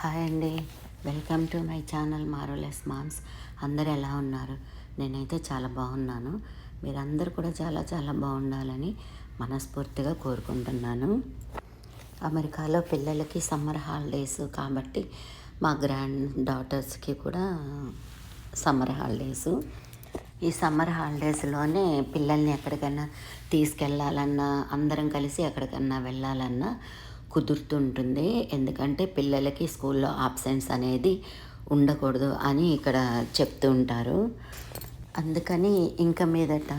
Hi అండి. Welcome to my channel మారోలెస్ moms. అందరు ఎలా ఉన్నారు? నేనైతే చాలా బాగున్నాను. మీరందరూ కూడా చాలా చాలా బాగుండాలని మనస్ఫూర్తిగా కోరుకుంటున్నాను. అమెరికాలో పిల్లలకి సమ్మర్ హాలిడేస్ కాబట్టి మా గ్రాండ్ డాటర్స్కి కూడా సమ్మర్ హాలిడేస్. ఈ సమ్మర్ హాలిడేస్లోనే పిల్లల్ని ఎక్కడికైనా తీసుకెళ్ళాలన్నా అందరం కలిసి ఎక్కడికన్నా వెళ్ళాలన్నా కుదురుతుంటుంది. ఎందుకంటే పిల్లలకి స్కూల్లో ఆబ్సెన్స్ అనేది ఉండకూడదు అని ఇక్కడ చెప్తూ ఉంటారు. అందుకని ఇంకా మీదట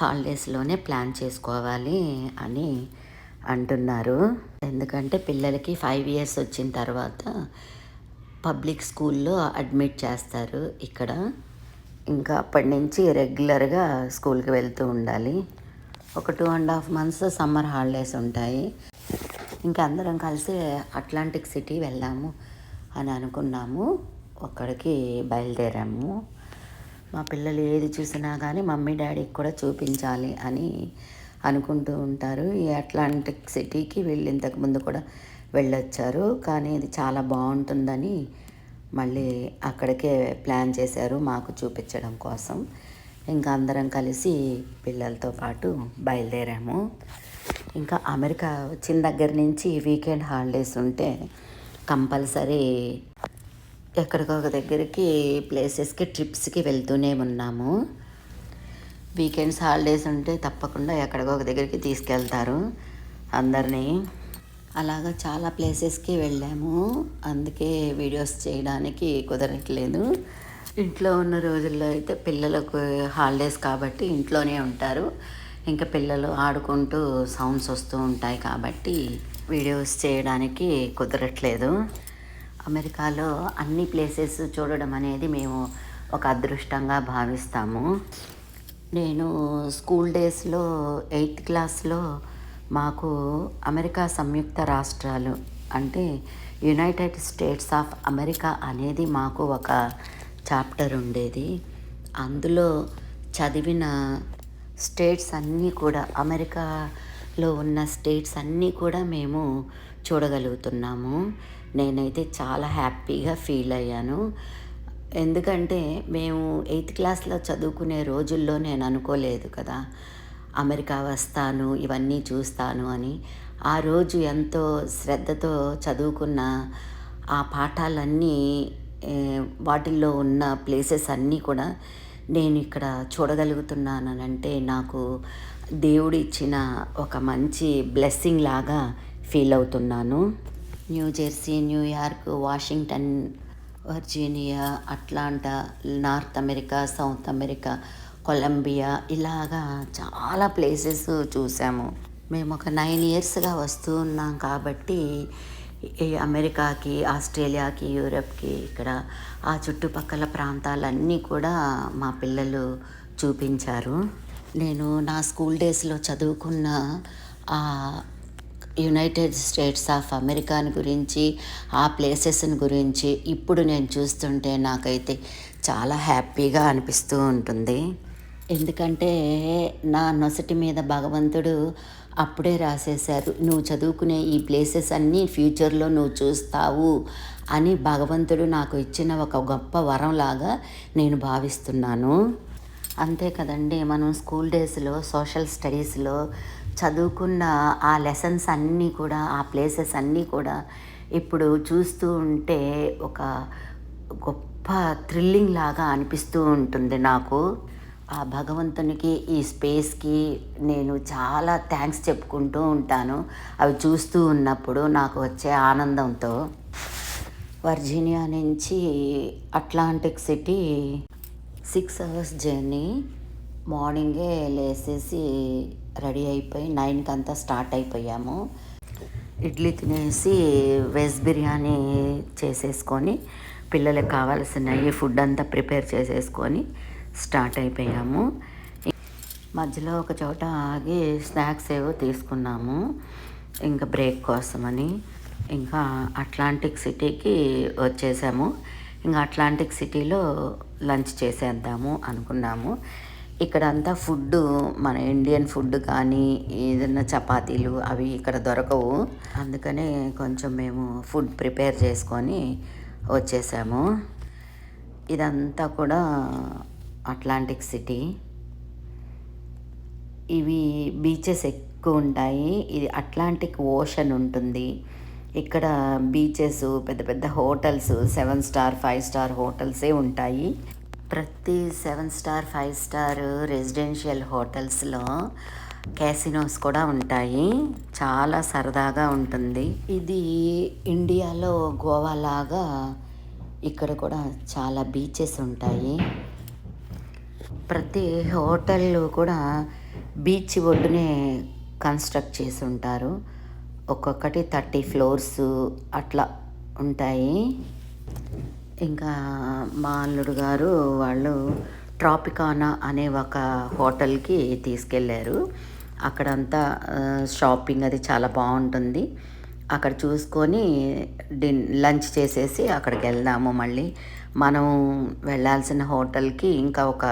హాలిడేస్లోనే ప్లాన్ చేసుకోవాలి అని అంటున్నారు. ఎందుకంటే పిల్లలకి ఫైవ్ ఇయర్స్ వచ్చిన తర్వాత పబ్లిక్ స్కూల్లో అడ్మిట్ చేస్తారు ఇక్కడ. ఇంకా అప్పటి నుంచి రెగ్యులర్గా స్కూల్కి వెళ్తూ ఉండాలి. ఒక two and half months summer holidays ఉంటాయి. ఇంకా అందరం కలిసి అట్లాంటిక్ సిటీ వెళ్దాము అని అనుకున్నాము. అక్కడికి బయలుదేరాము. మా పిల్లలు ఏది చూసినా కానీ మమ్మీ డాడీకి కూడా చూపించాలి అని అనుకుంటూ ఉంటారు. ఈ అట్లాంటిక్ సిటీకి వీళ్ళు ఇంతకుముందు కూడా వెళ్ళొచ్చారు. కానీ ఇది చాలా బాగుంటుందని మళ్ళీ అక్కడికే ప్లాన్ చేశారు మాకు చూపించడం కోసం. ఇంకా అందరం కలిసి పిల్లలతో పాటు బయలుదేరాము. ఇంకా అమెరికా వచ్చిన దగ్గర నుంచి వీకెండ్ హాలిడేస్ ఉంటే కంపల్సరీ ఎక్కడికొక దగ్గరికి ప్లేసెస్కి ట్రిప్స్కి వెళ్తూనే ఉన్నాము. వీకెండ్స్ హాలిడేస్ ఉంటే తప్పకుండా ఎక్కడికో ఒక దగ్గరికి తీసుకెళ్తారు అందరినీ. అలాగా చాలా ప్లేసెస్కి వెళ్ళాము. అందుకే వీడియోస్ చేయడానికి కుదరట్లేదు. ఇంట్లో ఉన్న రోజుల్లో అయితే పిల్లలకు హాలిడేస్ కాబట్టి ఇంట్లోనే ఉంటారు. ఇంకా పిల్లలు ఆడుకుంటూ సౌండ్స్ వస్తూ ఉంటాయి కాబట్టి వీడియోస్ చేయడానికి కుదరట్లేదు. అమెరికాలో అన్ని ప్లేసెస్ చూడడం అనేది మేము ఒక అదృష్టంగా భావిస్తాము. నేను స్కూల్ డేస్లో ఎయిత్ క్లాస్లో మాకు అమెరికా సంయుక్త రాష్ట్రాలు అంటే యునైటెడ్ స్టేట్స్ ఆఫ్ అమెరికా అనేది మాకు ఒక చాప్టర్ ఉండేది. అందులో చదివిన స్టేట్స్ అన్నీ కూడా అమెరికాలో ఉన్న స్టేట్స్ అన్నీ కూడా మేము చూడగలుగుతున్నాము. నేనైతే చాలా హ్యాపీగా ఫీల్ అయ్యాను. ఎందుకంటే మేము ఎయిత్ క్లాస్లో చదువుకునే రోజుల్లో నేను అనుకోలేదు కదా అమెరికా వస్తాను ఇవన్నీ చూస్తాను అని. ఆ రోజు ఎంతో శ్రద్ధతో చదువుకున్న ఆ పాఠాలన్నీ వాటిల్లో ఉన్న ప్లేసెస్ అన్నీ కూడా నేను ఇక్కడ చూడగలుగుతున్నానంటే నాకు దేవుడు ఇచ్చిన ఒక మంచి బ్లెస్సింగ్ లాగా ఫీల్ అవుతున్నాను. New Jersey New York Washington Virginia Atlanta North America South America Colombia ఇలాగా చాలా ప్లేసెస్ చూసాము. మేము ఒక నైన్ ఇయర్స్గా వస్తూ ఉన్నాం కాబట్టి అమెరికాకి ఆస్ట్రేలియాకి యూరప్కి ఇక్కడ ఆ చుట్టుపక్కల ప్రాంతాలన్నీ కూడా మా పిల్లలు చూపించారు. నేను నా స్కూల్ డేస్లో చదువుకున్న ఆ యునైటెడ్ స్టేట్స్ ఆఫ్ అమెరికాని గురించి ఆ ప్లేసెస్ని గురించి ఇప్పుడు నేను చూస్తుంటే నాకైతే చాలా హ్యాపీగా అనిపిస్తూ ఉంటుంది. ఎందుకంటే నా నొసటి మీద భగవంతుడు అప్పుడే రాసేశారు. నువ్వు చదువుకునే ఈ ప్లేసెస్ అన్నీ ఫ్యూచర్లో నువ్వు చూస్తావు అని భగవంతుడు నాకు ఇచ్చిన ఒక గొప్ప వరంలాగా నేను భావిస్తున్నాను. అంతే కదండి మనం స్కూల్ డేస్లో సోషల్ స్టడీస్లో చదువుకున్న ఆ లెసన్స్ అన్నీ కూడా ఆ ప్లేసెస్ అన్నీ కూడా ఇప్పుడు చూస్తూ ఉంటే ఒక గొప్ప థ్రిల్లింగ్ లాగా అనిపిస్తూ ఉంటుంది నాకు. ఆ భగవంతునికి ఈ స్పేస్కి నేను చాలా థ్యాంక్స్ చెప్పుకుంటూ ఉంటాను. అవి చూస్తూ ఉన్నప్పుడు నాకు వచ్చే ఆనందంతో వర్జీనియా నుంచి Atlantic City six hours journey మార్నింగే లేసేసి రెడీ అయిపోయి నైన్కి అంతా స్టార్ట్ అయిపోయాము. ఇడ్లీ తినేసి వెజ్ బిర్యానీ చేసేసుకొని పిల్లలకు కావాల్సిన ఈ ఫుడ్ అంతా ప్రిపేర్ చేసేసుకొని స్టార్ట్ అయిపోయాము. మధ్యలో ఒక చోట ఆగి స్నాక్స్ ఏవో తీసుకున్నాము. ఇంకా బ్రేక్ కోసమని. ఇంకా అట్లాంటిక్ సిటీకి వచ్చేసాము. ఇంకా అట్లాంటిక్ సిటీలో లంచ్ చేసేద్దాము అనుకున్నాము. ఇక్కడ అంతా ఫుడ్ మన ఇండియన్ ఫుడ్ కానీ ఏదైనా చపాతీలు అవి ఇక్కడ దొరకవు. అందుకనే కొంచెం మేము ఫుడ్ ప్రిపేర్ చేసుకొని వచ్చేసాము. ఇదంతా కూడా అట్లాంటిక్ సిటీ. ఇవి బీచెస్ ఎక్కువ ఉంటాయి. ఇది అట్లాంటిక్ ఓషన్ ఉంటుంది. ఇక్కడ బీచెస్ పెద్ద పెద్ద hotels seven star five star హోటల్సే ఉంటాయి. ప్రతి seven star five star residential హోటల్స్లో క్యాసినోస్ కూడా ఉంటాయి. చాలా సరదాగా ఉంటుంది. ఇది ఇండియాలో గోవా లాగా ఇక్కడ కూడా చాలా బీచెస్ ఉంటాయి. ప్రతి హోటల్లో కూడా బీచ్ ఒడ్డునే కన్స్ట్రక్ట్ చేసి ఉంటారు ఒక్కొక్కటి థర్టీ ఫ్లోర్స్ అట్లా ఉంటాయి. ఇంకా మా అల్లుడు గారు వాళ్ళు ట్రాపికానా అనే ఒక హోటల్కి తీసుకెళ్ళారు. అక్కడంతా షాపింగ్ అది చాలా బాగుంటుంది. అక్కడ చూసుకొని డిన్ లంచ్ చేసేసి అక్కడికి వెళ్దాము మళ్ళీ. మనం వెళ్ళాల్సిన హోటల్కి ఇంకా ఒక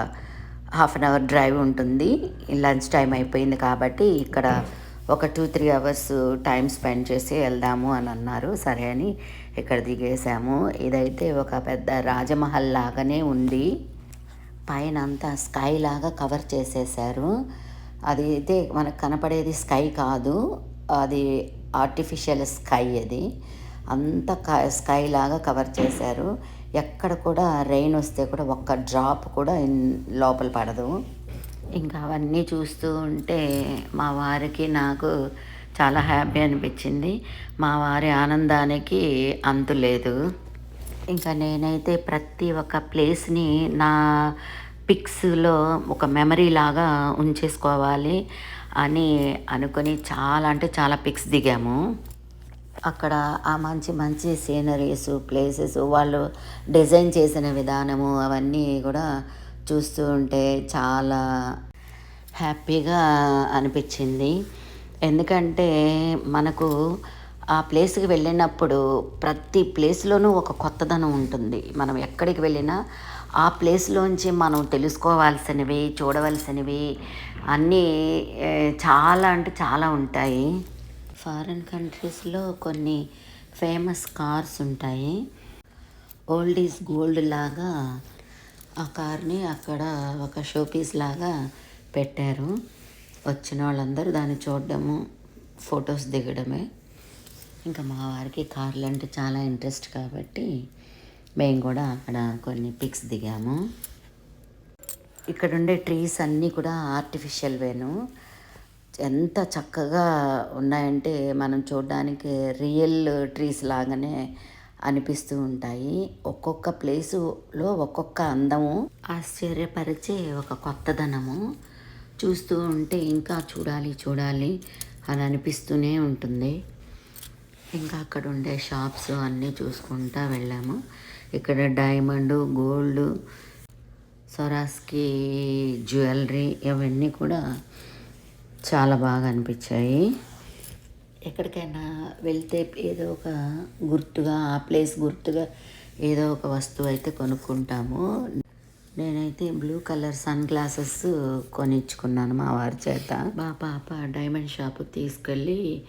హాఫ్ అన్ అవర్ డ్రైవ్ ఉంటుంది. లంచ్ టైం అయిపోయింది కాబట్టి ఇక్కడ ఒక two three hours time spend చేసి వెళ్దాము అని అన్నారు. సరే అని ఇక్కడ దిగేసాము ఇదైతే ఒక పెద్ద రాజమహల్ లాగానే ఉంది. పైన అంతా స్కై లాగా కవర్ చేసేసారు అది అయితే మనకు కనపడేది స్కై కాదు. అది ఆర్టిఫిషియల్ స్కై అది. అంత స్కై లాగా కవర్ చేశారు. ఎక్కడ కూడా రెయిన్ వస్తే కూడా ఒక్క డ్రాప్ కూడా లోపల పడదు. ఇంకా అవన్నీ చూస్తూ ఉంటే మా వారికి నాకు చాలా హ్యాపీ అనిపించింది. మా వారి ఆనందానికి అంతు లేదు. ఇంకా నేనైతే ప్రతి ఒక్క ప్లేస్ని నా పిక్స్లో ఒక మెమరీ లాగా ఉంచేసుకోవాలి అని అనుకొని చాలా అంటే చాలా పిక్స్ దిగాము. అక్కడ ఆ మంచి మంచి సీనరీస్ ప్లేసెస్ వాళ్ళు డిజైన్ చేసిన విధానము అవన్నీ కూడా చూస్తూ ఉంటే చాలా హ్యాపీగా అనిపించింది. ఎందుకంటే మనకు ఆ ప్లేస్కి వెళ్ళినప్పుడు ప్రతి ప్లేస్లోనూ ఒక కొత్తదనం ఉంటుంది. మనం ఎక్కడికి వెళ్ళినా ఆ ప్లేస్లోంచి మనం తెలుసుకోవాల్సినవి చూడవలసినవి అన్నీ చాలా అంటే చాలా ఉంటాయి. ఫారిన్ కంట్రీస్లో కొన్ని ఫేమస్ కార్స్ ఉంటాయి. ఓల్డ్ ఈజ్ గోల్డ్ లాగా ఆ కార్ని అక్కడ ఒక షోపీస్ లాగా పెట్టారు. వచ్చిన వాళ్ళందరూ దాన్ని చూడడము ఫొటోస్ దిగడమే. ఇంకా మా వారికి కార్లు అంటే చాలా ఇంట్రెస్ట్ కాబట్టి మేము కూడా అక్కడ కొన్ని పిక్స్ దిగాము. ఇక్కడ ఉండే ట్రీస్ అన్నీ కూడా ఆర్టిఫిషియల్ వేను. ఎంత చక్కగా ఉన్నాయంటే మనం చూడడానికి రియల్ ట్రీస్ లాగానే అనిపిస్తూ ఉంటాయి. ఒక్కొక్క ప్లేసులో ఒక్కొక్క అందము ఆశ్చర్యపరిచే ఒక కొత్తదనము. చూస్తూ ఉంటే ఇంకా చూడాలి చూడాలి అని అనిపిస్తూనే ఉంటుంది. ఇంకా అక్కడ ఉండే షాప్స్ అన్నీ చూసుకుంటా వెళ్ళాము. ఇక్కడ డైమండ్ గోల్డ్ సొరాస్కి జ్యువెలరీ ఇవన్నీ కూడా చాలా బాగా అనిపించాయి. ఎక్కడికైనా వెళ్తే ఏదో ఒక గుర్తుగా ఆ ప్లేస్ గుర్తుగా ఏదో ఒక వస్తువు అయితే కొనుక్కుంటాము. నేనైతే బ్లూ కలర్ సన్ గ్లాసెస్ కొనిచ్చుకున్నాను మా వారి చేత. మా పాప డైమండ్ షాప్ తీసుకెళ్ళి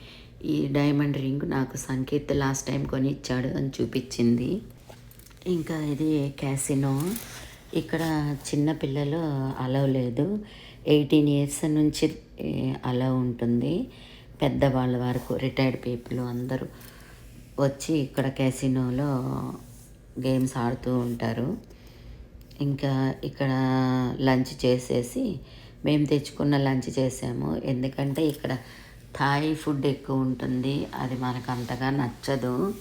ఈ డైమండ్ రింగ్ నాకు సంకేత్ లాస్ట్ టైం కొనిచ్చాడు అని చూపించింది. ఇంకా ఇది క్యాసినో. ఇక్కడ చిన్న పిల్లలు అలవ్ లేదు. ఎయిటీన్ ఇయర్స్ నుంచి అలా ఉంటుంది. పెద్దవాళ్ళ వరకు రిటైర్డ్ పీపుల్ అందరూ వచ్చి ఇక్కడ క్యాసినోలో గేమ్స్ ఆడుతూ ఉంటారు. ఇంకా ఇక్కడ లంచ్ చేసేసి మేము తెచ్చుకున్న లంచ్ చేసాము. ఎందుకంటే ఇక్కడ థాయ్ ఫుడ్ ఎక్కువ ఉంటుంది. అది మనకు అంతగా నచ్చదు.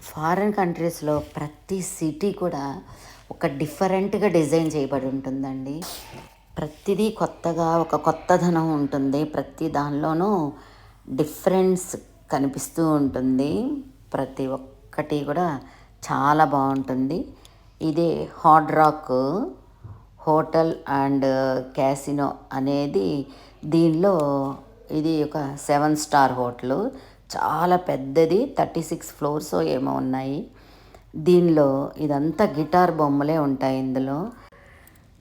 ఫారిన్ కంట్రీస్లో ప్రతి సిటీ కూడా ఒక డిఫరెంట్గా డిజైన్ చేయబడి ఉంటుందండి. ప్రతిదీ కొత్తగా ఒక కొత్తదనం ఉంటుంది. ప్రతి దానిలోనూ డిఫరెన్స్ కనిపిస్తూ ఉంటుంది. ప్రతి ఒక్కటి కూడా చాలా బాగుంటుంది. ఇది Hard Rock hotel and casino అనేది దీనిలో ఇది ఒక సెవెన్ స్టార్ హోటల్. చాలా పెద్దది థర్టీ సిక్స్ ఫ్లోర్స్ ఏమో ఉన్నాయి. దీనిలో ఇదంతా గిటార్ బొమ్మలే ఉంటాయి ఇందులో.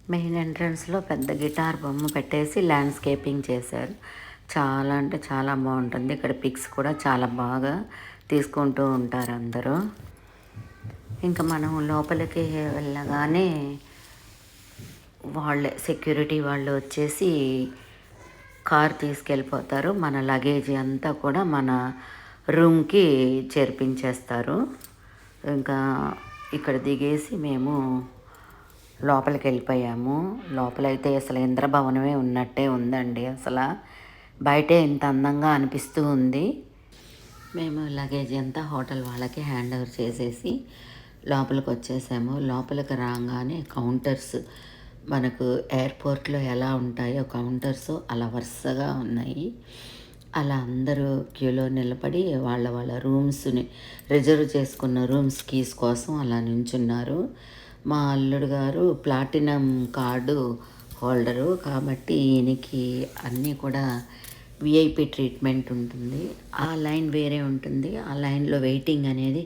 మెయిన్ ఎంట్రన్స్లో పెద్ద గిటార్ బొమ్మ పెట్టేసి ల్యాండ్స్కేపింగ్ చేశారు. చాలా అంటే చాలా బాగుంటుంది. ఇక్కడ పిక్స్ కూడా చాలా బాగా తీసుకుంటూ ఉంటారు అందరూ. ఇంకా మనం లోపలికి వెళ్ళగానే వాళ్ళే సెక్యూరిటీ వాళ్ళు వచ్చేసి కార్ తీసుకెళ్ళిపోతారు. మన లగేజ్ అంతా కూడా మన రూమ్కి చేర్పించేస్తారు. ఇంకా ఇక్కడ దిగేసి మేము లోపలికి వెళ్ళిపోయాము లోపలైతే అసలు ఇంద్రభవనమే ఉన్నట్టే ఉందండి అసలు. బయటే ఇంత అందంగా అనిపిస్తూ ఉంది. మేము లగేజ్ అంతా హోటల్ వాళ్ళకి హ్యాండ్ ఓవర్ చేసేసి లోపలికి వచ్చేసాము లోపలికి రాగానే కౌంటర్స్ మనకు ఎయిర్పోర్ట్లో ఎలా ఉంటాయో కౌంటర్స్ అలా వరుసగా ఉన్నాయి. అలా అందరూ క్యూలో నిలబడి వాళ్ళ వాళ్ళ రూమ్స్ని రిజర్వ్ చేసుకున్న రూమ్స్ కీస్ కోసం అలా నించున్నారు. మా అల్లుడు గారు ప్లాటినం కార్డు హోల్డరు కాబట్టి ఈయనకి అన్నీ కూడా విఐపి ట్రీట్మెంట్ ఉంటుంది. ఆ లైన్ వేరే ఉంటుంది. ఆ లైన్లో వెయిటింగ్ అనేది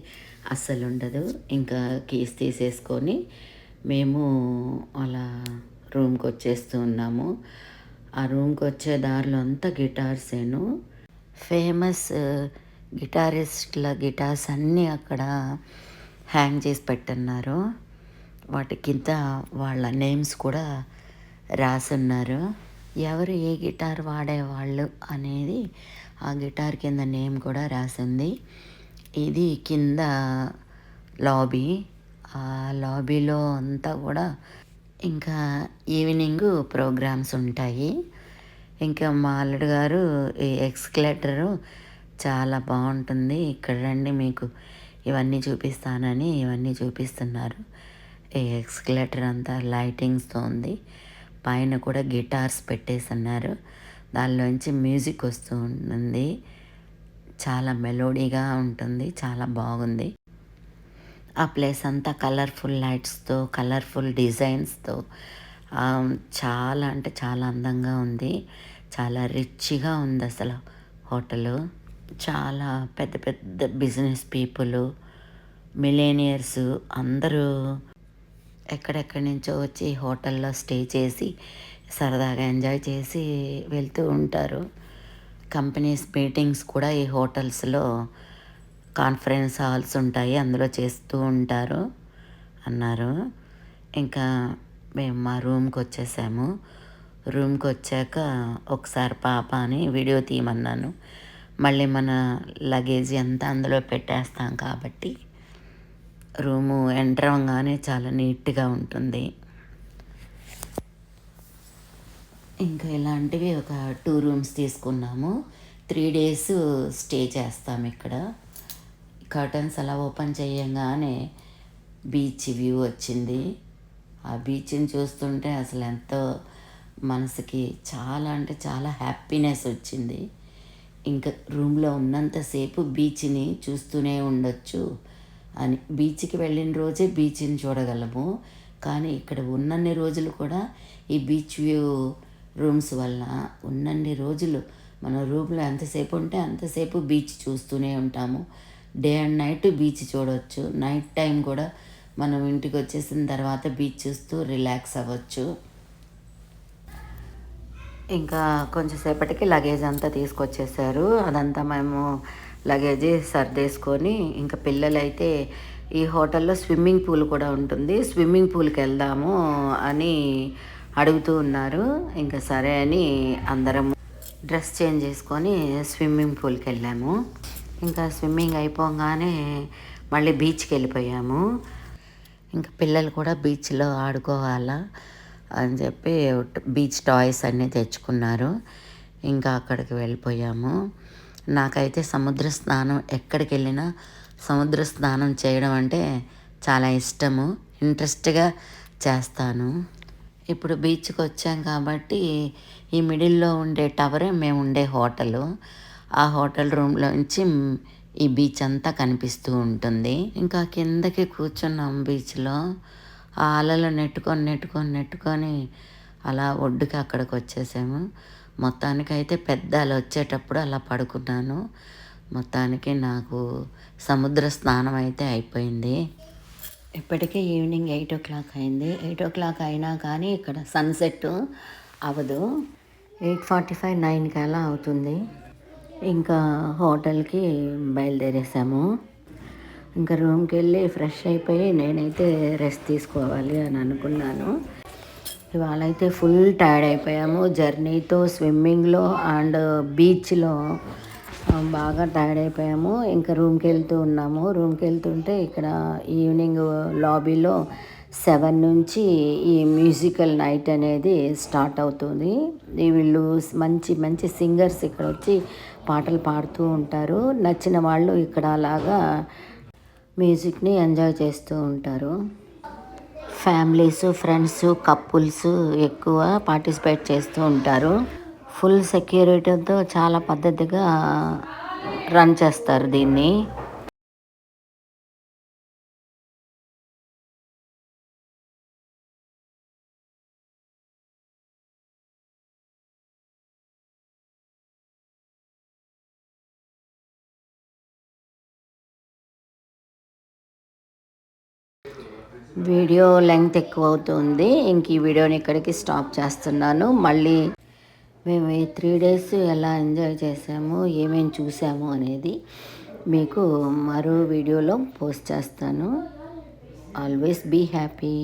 అస్సలు ఉండదు. ఇంకా కీస్ తీసేసుకొని మేము అలా రూమ్కి వచ్చేస్తూ ఉన్నాము. ఆ రూమ్కి వచ్చే దారిలో అంతా గిటార్సేను ఫేమస్ గిటారిస్ట్ల గిటార్స్ అన్నీ అక్కడ హ్యాంగ్ చేసి పెట్టున్నారు. వాటి కింద వాళ్ళ నేమ్స్ కూడా రాసున్నారు. ఎవరు ఏ గిటార్ వాడేవాళ్ళు అనేది ఆ గిటార్ కింద నేమ్ కూడా రాసింది. ఇది కింద లాబీ. ఆ లాబీలో అంతా కూడా ఇంకా ఈవినింగ్ ప్రోగ్రామ్స్ ఉంటాయి. ఇంకా మా అల్లుడు గారు ఈ ఎక్స్కలేటరు చాలా బాగుంటుంది. ఇక్కడ రండి మీకు ఇవన్నీ చూపిస్తానని ఇవన్నీ చూపిస్తున్నారు. ఎక్స్కలేటర్ అంతా లైటింగ్స్తో ఉంది. పైన కూడా గిటార్స్ పెట్టేసి ఉన్నారు. దానిలోంచి మ్యూజిక్ వస్తూ ఉంటుంది చాలా మెలోడీగా ఉంటుంది. చాలా బాగుంది. ఆ ప్లేస్ అంతా కలర్ఫుల్ లైట్స్తో కలర్ఫుల్ డిజైన్స్తో చాలా అంటే చాలా అందంగా ఉంది. చాలా రిచ్గా ఉంది అసలు హోటలు. చాలా పెద్ద పెద్ద బిజినెస్ పీపుల్ మిలేనియర్స్ అందరూ ఎక్కడెక్కడి నుంచో వచ్చి హోటల్లో స్టే చేసి సరదాగా ఎంజాయ్ చేసి వెళ్తూ ఉంటారు. కంపెనీస్ మీటింగ్స్ కూడా ఈ హోటల్స్లో కాన్ఫరెన్స్ హాల్స్ ఉంటాయి. అందులో చేస్తూ ఉంటారు అన్నారు. ఇంకా మేము మా రూమ్కి వచ్చేసాము. రూమ్కి వచ్చాక ఒకసారి పాప అని వీడియో తీయమన్నాను. మళ్ళీ మన లగేజ్ అంతా అందులో పెట్టేస్తాం కాబట్టి రూము ఎంటర్ అవ్వగానే చాలా నీట్గా ఉంటుంది. ఇంకా ఇలాంటివి ఒక టూ రూమ్స్ తీసుకున్నాము. త్రీ డేస్ స్టే చేస్తాం ఇక్కడ. కర్టన్స్ అలా ఓపెన్ చేయగానే బీచ్ వ్యూ వచ్చింది. ఆ బీచ్ని చూస్తుంటే అసలు ఎంతో మనసుకి చాలా అంటే చాలా హ్యాపీనెస్ వచ్చింది. ఇంకా రూమ్లో ఉన్నంతసేపు బీచ్ని చూస్తూనే ఉండొచ్చు. అని బీచ్కి వెళ్ళిన రోజే బీచ్ని చూడగలము. కానీ ఇక్కడ ఉన్నన్ని రోజులు కూడా ఈ బీచ్ వ్యూ రూమ్స్ వల్ల ఉన్నన్ని రోజులు మన రూమ్లో ఎంతసేపు ఉంటే అంతసేపు బీచ్ చూస్తూనే ఉంటాము. డే అండ్ నైట్ బీచ్ చూడవచ్చు నైట్ టైం కూడా మనం ఇంటికి వచ్చేసిన తర్వాత బీచ్ చూస్తూ రిలాక్స్ అవ్వచ్చు. ఇంకా కొంచెంసేపటికి లగేజ్ అంతా తీసుకొచ్చేసారు అదంతా మేము లగేజీ సర్దేసుకొని ఇంకా పిల్లలైతే ఈ హోటల్లో స్విమ్మింగ్ పూల్ కూడా ఉంటుంది. స్విమ్మింగ్ పూల్కి వెళ్దాము అని అడుగుతూ ఉన్నారు. ఇంకా సరే అని అందరం డ్రెస్ చేంజ్ చేసుకొని స్విమ్మింగ్ పూల్కి వెళ్ళాము. ఇంకా స్విమ్మింగ్ అయిపోగానే మళ్ళీ బీచ్కి వెళ్ళిపోయాము. ఇంకా పిల్లలు కూడా బీచ్లో ఆడుకోవాలా అని చెప్పి బీచ్ టాయ్స్ అన్నీ తెచ్చుకున్నారు. ఇంకా అక్కడికి వెళ్ళిపోయాము. నాకైతే సముద్ర స్నానం ఎక్కడికి వెళ్ళినా సముద్ర స్నానం చేయడం అంటే చాలా ఇష్టము. ఇంట్రెస్ట్గా చేస్తాను. ఇప్పుడు బీచ్కి వచ్చాం కాబట్టి ఈ మిడిల్లో ఉండే టవరే మేము ఉండే హోటలు. ఆ హోటల్ రూమ్లోంచి ఈ బీచ్ అంతా కనిపిస్తూ ఉంటుంది. ఇంకా కిందకి కూర్చున్నాం బీచ్లో. ఆ అలలు నెట్టుకొని నెట్టుకొని నెట్టుకొని అలా ఒడ్డుకి అక్కడికి వచ్చేసాము మొత్తానికైతే పెద్ద అలా వచ్చేటప్పుడు అలా పడుకున్నాను. మొత్తానికి నాకు సముద్ర స్నానం అయితే అయిపోయింది. ఇప్పటికే ఈవినింగ్ ఎయిట్ ఓ క్లాక్ అయింది. ఎయిట్ ఓ క్లాక్ అయినా కానీ ఇక్కడ సన్సెట్ అవ్వదు ఎయిట్ ఫార్టీ ఫైవ్ నైన్కి అలా అవుతుంది. ఇంకా హోటల్కి బయలుదేరేసాము. ఇంకా రూమ్కి వెళ్ళి ఫ్రెష్ అయిపోయి నేనైతే రెస్ట్ తీసుకోవాలి అని అనుకున్నాను. ఇవాళ అయితే ఫుల్ టైర్డ్ అయిపోయాము. జర్నీతో స్విమ్మింగ్లో అండ్ బీచ్లో బాగా టైర్డ్ అయిపోయాము. ఇంకా రూమ్కి వెళ్తూ ఉన్నాము. రూమ్కి వెళ్తుంటే ఇక్కడ ఈవినింగ్ లాబీలో సెవెన్ నుంచి ఈ మ్యూజికల్ నైట్ అనేది స్టార్ట్ అవుతుంది. వీళ్ళు మంచి మంచి సింగర్స్ ఇక్కడ వచ్చి పాటలు పాడుతూ ఉంటారు. నచ్చిన వాళ్ళు ఇక్కడ అలాగా మ్యూజిక్ని ఎంజాయ్ చేస్తూ ఉంటారు. ఫ్యామిలీస్ ఫ్రెండ్స్ కపుల్స్ ఎక్కువ పార్టిసిపేట్ చేస్తూ ఉంటారు. ఫుల్ సెక్యూరిటీతో చాలా పద్ధతిగా రన్ చేస్తారు దీన్ని. వీడియో లెంగ్త్ ఎక్కువ అవుతుంది ఇంక ఈ వీడియోని ఇక్కడికి స్టాప్ చేస్తున్నాను. మళ్ళీ మేము ఈ త్రీ డేస్ ఎలా ఎంజాయ్ చేసాము ఏమేమి చూసాము అనేది మీకు మరో వీడియోలో పోస్ట్ చేస్తాను. Always be happy.